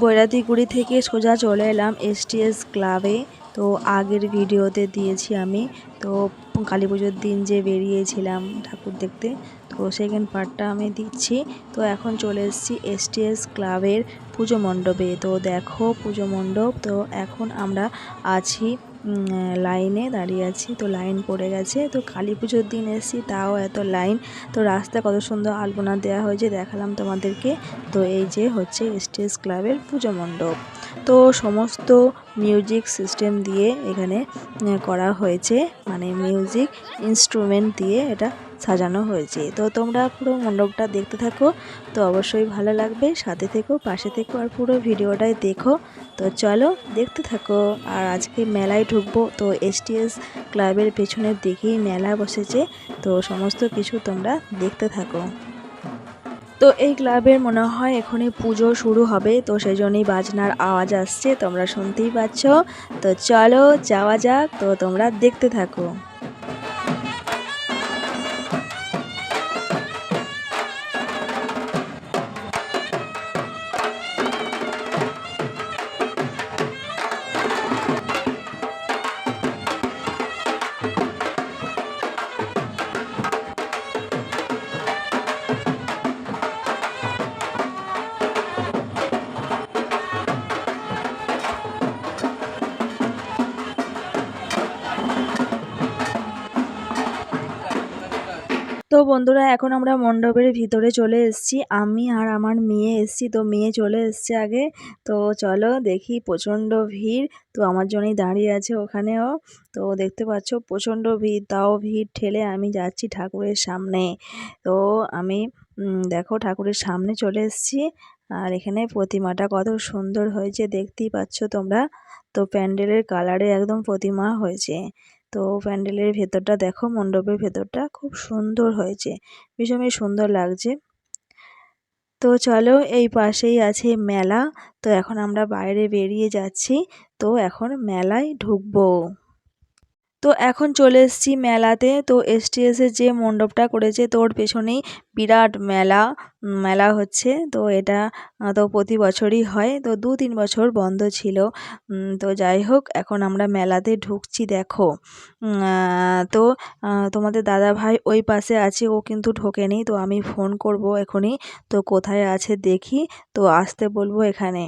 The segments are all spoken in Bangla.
বৈরাতিগুড়ি থেকে সোজা চলে এলাম এসটিএস ক্লাবে। তো আগের ভিডিওতে দিয়েছি আমি। তো কালী পুজোর দিন যে বেরিয়েছিলাম ঠাকুর দেখতে তো সেকেন্ড পার্টটা আমি দিচ্ছি। তো এখন চলে এসেছি এসটিএস ক্লাবের পুজো মণ্ডপে। তো দেখো পুজো মণ্ডপ। তো এখন আমরা আছি লাইনে দাঁড়িয়ে আছি। তো লাইন পড়ে গেছে। তো কালী পুজোর দিন এসেছি, তাও এত লাইন। তো রাস্তায় কত সুন্দর আলপনা দেওয়া হয়েছে, দেখালাম তোমাদেরকে। তো এই যে হচ্ছে এসটিএস ক্লাবের পুজো মণ্ডপ। তো সমস্ত মিউজিক সিস্টেম দিয়ে এখানে করা হয়েছে। মানে মিউজিক ইনস্ট্রুমেন্ট দিয়ে এটা সাজানো হয়েছে। তো তোমরা পুরো মণ্ডপটা দেখতে থাকো। তো অবশ্যই ভালো লাগবে। সাথে থেকো, পাশে থেকো আর পুরো ভিডিওটাই দেখো। তো চলো, দেখতে থাকো। আর আজকে মেলায় ঢুকবো। তো এসটিএস ক্লাবের পেছনের দিকেই মেলা বসেছে। তো সমস্ত কিছু তোমরা দেখতে থাকো। তো এই ক্লাবের মনে হয় এখনই পুজো শুরু হবে। তো সেই জন্যই বাজনার আওয়াজ আসছে। তোমরা শুনতেই পাচ্ছ। তো চলো, যাওয়া যাক। তো তোমরা দেখতে থাকো। তো বন্ধুরা, এখন আমরা মণ্ডপের ভিতরে চলে এসেছি। আমি আর আমার মেয়ে এসেছি, তো মেয়ে চলে এসছে আগে। তো চলো দেখি প্রচণ্ড ভিড়। তো আমার জন্যই দাঁড়িয়ে আছে ওখানেও। তো দেখতে পাচ্ছ প্রচণ্ড ভিড়, তাও ভিড় ঠেলে আমি যাচ্ছি ঠাকুরের সামনে। তো আমি দেখো ঠাকুরের সামনে চলে এসেছি। আর এখানে প্রতিমাটা কত সুন্দর হয়েছে, দেখতেই পাচ্ছ তোমরা। তো প্যান্ডেলের কালারে একদম প্রতিমা হয়েছে। তো প্যান্ডেলের ভেতরটা দেখো, মণ্ডপের ভেতরটা খুব সুন্দর হয়েছে, ভীষণই সুন্দর লাগছে। তো চলো এই পাশেই আছে মেলা, তো এখন আমরা বাইরে বেরিয়ে যাচ্ছি, তো এখন মেলায় ঢুকবো। তো এখন চলে এসেছি মেলাতে। তো এসটিএসের যে মণ্ডপটা করেছে, তোর পেছনেই বিরাট মেলা মেলা হচ্ছে। তো এটা তো প্রতি বছরই হয়। তো দু তিন বছর বন্ধ ছিল। তো যাই হোক, এখন আমরা মেলাতে ঢুকছি, দেখো। তো তোমাদের দাদা ভাই ওই পাশে আছে, ও কিন্তু ঢোকেনি। তো আমি ফোন করব এখনই। তো কোথায় আছে দেখি। তো আসতে বলব এখানে।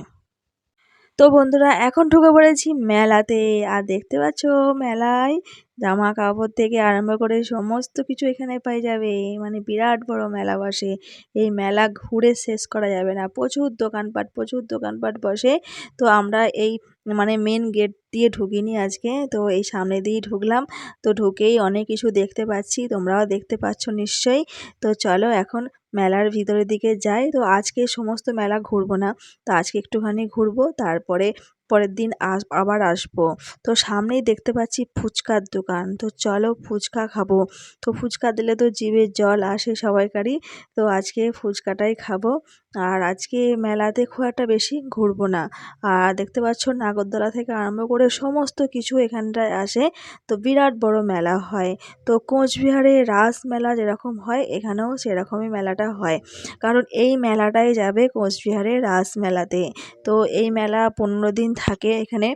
তো বন্ধুরা, এখন ঢুকে পড়েছি মেলাতে। আর দেখতে পাচ্ছ, মেলায় জামা কাপড় থেকে আরম্ভ করে সমস্ত কিছু এখানে পাই যাবে। মানে বিরাট বড় মেলা বসে। এই মেলা ঘুরে শেষ করা যাবে না। প্রচুর দোকানপাট প্রচুর দোকানপাট বসে। তো আমরা এই মানে মেন গেট দিয়ে ঢুকিনি আজকে। তো এই সামনে দিয়েই ঢুকলাম। তো ঢুকেই অনেক কিছু দেখতে পাচ্ছি। তোমরাও দেখতে পাচ্ছ নিশ্চয়ই। তো চলো এখন মেলার ভিতরের দিকে যাই, তো আজকে সমস্ত মেলা ঘুরবো না। তো আজকে একটুখানি ঘুরবো, তারপরে পরের দিন আস, আবার আসব। তো সামনেই দেখতে পাচ্ছি ফুচকার দোকান। তো চলো ফুচকা খাব। তো ফুচকা দিলে তো জিভে জল আসে সবাইকারই। তো আজকে ফুচকাটাই খাব। আর আজকে মেলাতে খুব একটা বেশি ঘুরবো না। আর দেখতে পাচ্ছ নাগরদোলা থেকে আরম্ভ করে সমস্ত কিছু এখানটায় আসে। তো বিরাট বড় মেলা হয়। তো কোচবিহারে রাস মেলা যেরকম হয়, এখানেও সেরকমই মেলাটা হয়। কারণ এই মেলাটাই যাবে কোচবিহারে রাস মেলাতে। তো এই মেলা পনেরো দিন থাকে এখানে।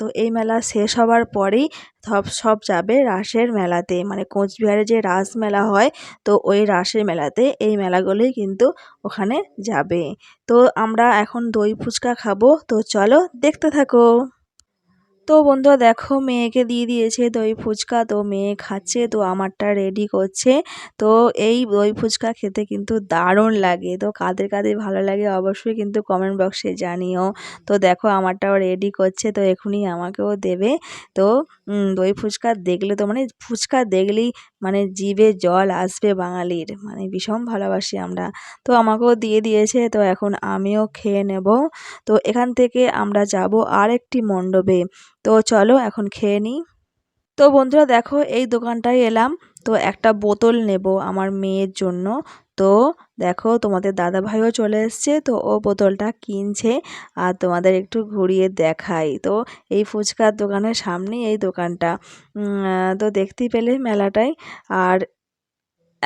তো এই মেলা শেষ হওয়ার পরেই সব সব যাবে রাসের মেলাতে। মানে কোচবিহারে যে রাস মেলা হয়, তো ওই রাসের মেলাতে এই মেলাগুলোই কিন্তু ওখানে যাবে। তো আমরা এখন দই ফুচকা খাব। তো চলো দেখতে থাকো। তো বন্ধুরা দেখো মেয়েকে দিয়ে দিয়েছে দই ফুচকা, তো মেয়ে খাচ্ছে, তো আমারটা রেডি করছে। তো এই দই ফুচকা খেতে কিন্তু দারুণ লাগে, তো কাদের কাদের ভালো লাগে অবশ্যই কিন্তু কমেন্ট বক্সে জানিও। তো দেখো আমারটাও রেডি করছে, তো এখনই আমাকেও দেবে। তো দই ফুচকা দেখলে তো মানে ফুচকা দেখলেই মানে জিভে জল আসবে বাঙালির মানে ভীষণ ভালোবাসি আমরা। তো আমাকেও দিয়ে দিয়েছে, তো এখন আমিও খেয়ে নেব। তো এখান থেকে আমরা যাব আরেকটি মণ্ডপে। তো চলো এখন খেয়ে নিই। তো বন্ধুরা দেখো এই দোকানটায় এলাম, তো একটা বোতল নেব আমার মেয়ের জন্য। তো দেখো তোমাদের দাদা ভাইও চলে এসছে, তো ও বোতলটা কিনছে আর তোমাদের একটু ঘুরিয়ে দেখাই। তো এই ফুচকার দোকানের সামনেই এই দোকানটা। তো দেখতেই পেলে মেলাটাই আর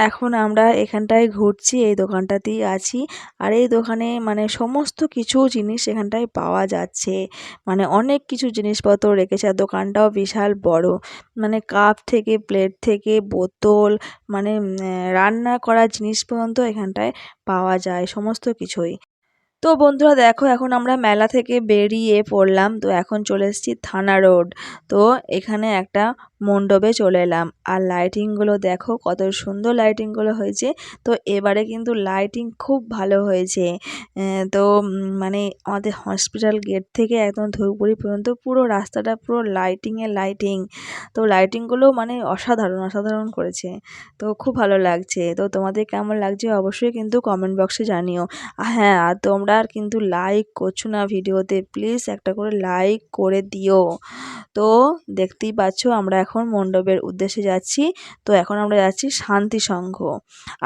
এখন আমরা এখানটায় ঘুরছি, এই দোকানটাতেই আছি। আর এই দোকানে মানে সমস্ত কিছু জিনিস এখানটায় পাওয়া যাচ্ছে। মানে অনেক কিছু জিনিসপত্র রেখেছে আর দোকানটাও বিশাল বড়। মানে কাপ থেকে, প্লেট থেকে, বোতল মানে রান্না করা জিনিস পর্যন্ত এখানটায় পাওয়া যায়, সমস্ত কিছুই। তো বন্ধুরা দেখো, এখন আমরা মেলা থেকে বেরিয়ে পড়লাম। তো এখন চলে এসেছি থানা রোড। তো এখানে একটা মণ্ডপে চলে এলাম। আর লাইটিংগুলো দেখো, কত সুন্দর লাইটিংগুলো হয়েছে। তো এবারে কিন্তু লাইটিং খুব ভালো হয়েছে। তো মানে আমাদের হসপিটাল গেট থেকে একদম ধূপগুড়ি পর্যন্ত পুরো রাস্তাটা পুরো লাইটিংয়ে লাইটিং তো লাইটিংগুলো মানে অসাধারণ অসাধারণ করেছে। তো খুব ভালো লাগছে। তো তোমাদের কেমন লাগছে অবশ্যই কিন্তু কমেন্ট বক্সে জানিও। হ্যাঁ আর তোমরা আর কিন্তু লাইক করছ না ভিডিওতে প্লিজ একটা করে লাইক করে দিও। তো দেখতেই পাচ্ছ আমরা এখন মণ্ডপের উদ্দেশ্যে যাচ্ছি। তো এখন আমরা যাচ্ছি শান্তি সংঘ।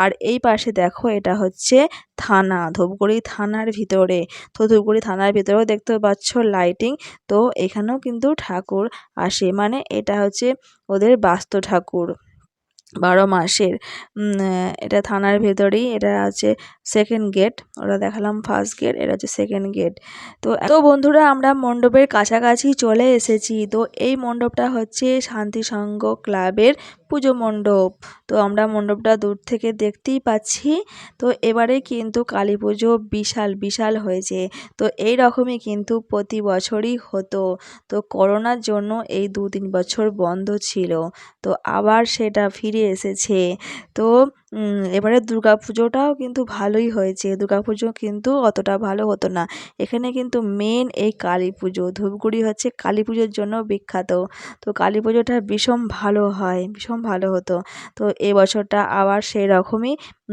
আর এই পাশে দেখো এটা হচ্ছে থানা, ধূপগুড়ি থানার ভিতরে। তো ধূপগুড়ি থানার ভিতরেও দেখতে পাচ্ছ লাইটিং তো এখানেও কিন্তু ঠাকুর আসে মানে এটা হচ্ছে ওদের বাস্তু ঠাকুর। বারো মাসের এটা থানার ভেতরেই, এটা আছে সেকেন্ড গেট ওটা দেখালাম ফার্স্ট গেট এটা হচ্ছে সেকেন্ড গেট তো তো বন্ধুরা আমরা মণ্ডপের কাছাকাছি চলে এসেছি। তো এই মণ্ডপটা হচ্ছে শান্তিসংঘ ক্লাবের পুজো মণ্ডপ। তো আমরা মণ্ডপটা দূর থেকে দেখতেই পাচ্ছি। তো এবারে কিন্তু কালী পুজো বিশাল বিশাল হয়েছে। তো এই রকমই কিন্তু প্রতি বছরই হতো। তো করোনার জন্য এই দু তিন বছর বন্ধ ছিল। তো আবার সেটা ফিরে এসেছে। তো এবারে দুর্গা পুজোটাও কিন্তু ভালোই হয়েছে। দুর্গা পুজো কিন্তু অতটা ভালো হতো না। এখানে কিন্তু মেন এই কালী পুজো। ধূপগুড়ি হচ্ছে কালী পুজোর জন্য বিখ্যাত। তো কালী পুজোটা ভীষণ ভালো হয়, ভীষণ ভালো হতো। তো এবছরটা আবার সেই রকমই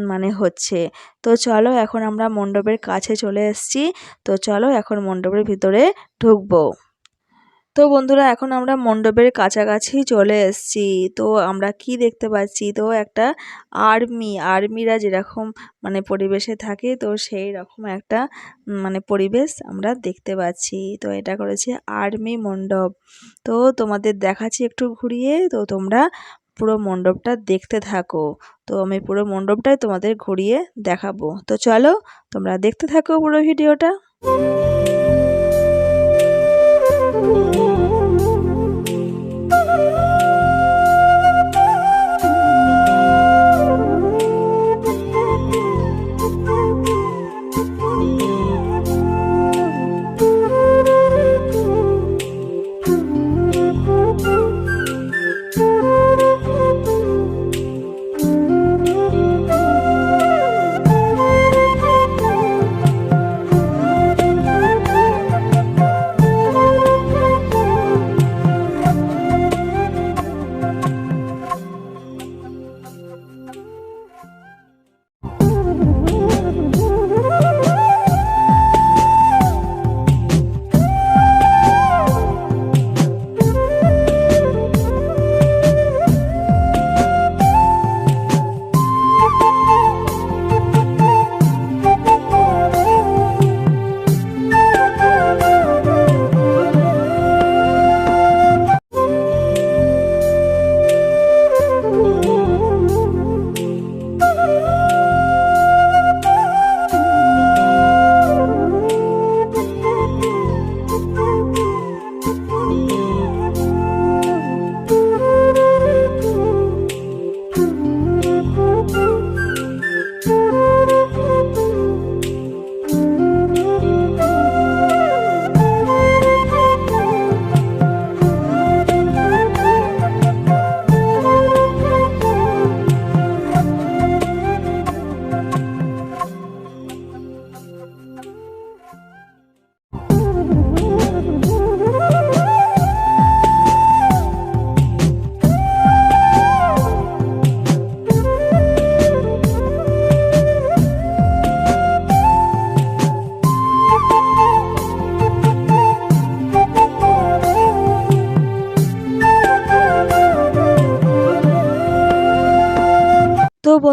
মানে হচ্ছে। তো চলো এখন আমরা মণ্ডপের কাছে চলে এসেছি। তো চলো এখন মণ্ডপের ভিতরে ঢুকবো। তো বন্ধুরা, এখন আমরা মণ্ডপের কাছাকাছি চলে এসেছি। তো আমরা কি দেখতে পাচ্ছি? তো একটা আর্মি, আর্মিরা যেরকম মানে পরিবেশে থাকে, তো সেই রকম একটা মানে পরিবেশ আমরা দেখতে পাচ্ছি। তো এটা করেছে আর্মি মণ্ডপ। তো তোমাদের দেখাচ্ছি একটু ঘুরিয়ে। তো তোমরা পুরো মণ্ডপটা দেখতে থাকো। তো আমি পুরো মণ্ডপটাই তোমাদের ঘুরিয়ে দেখাবো। তো চলো তোমরা দেখতে থাকো পুরো ভিডিওটা।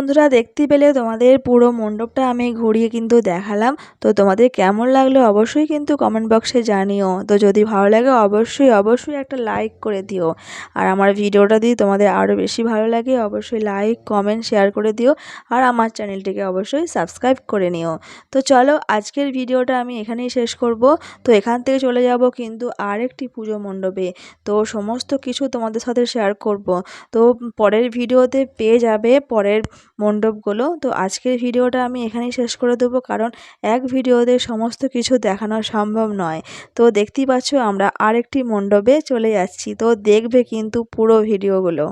বন্ধুরা, দেখতে পেলে তোমাদের পুরো মণ্ডপটা আমি ঘুরিয়ে কিন্তু দেখালাম। তো তোমাদের কেমন লাগল অবশ্যই কিন্তু কমেন্ট বক্সে জানিও। তো যদি ভালো লাগে অবশ্যই অবশ্যই একটা লাইক করে দিও। আর আমার ভিডিওটা যদি তোমাদের আরও বেশি ভালো লাগে, অবশ্যই লাইক কমেন্ট শেয়ার করে দিও। আর আমার চ্যানেলটিকে অবশ্যই সাবস্ক্রাইব করে নিও। তো চলো, আজকের ভিডিওটা আমি এখানেই শেষ করব। তো এখান থেকে চলে যাব কিন্তু আরেকটি পুজো মণ্ডপে। তো সমস্ত কিছু তোমাদের সাথে শেয়ার করব। তো পরের ভিডিওতে পেয়ে যাবে। পরের মণ্ডপগুলো। তো আজকের ভিডিওটা আমি এখানেই শেষ করে দেবো কারণ এক ভিডিওতে সমস্ত কিছু দেখানো সম্ভব নয়। তো দেখতেই পাচ্ছ আমরা আরেকটি মণ্ডপে চলে যাচ্ছি। তো দেখবে কিন্তু পুরো ভিডিওগুলো।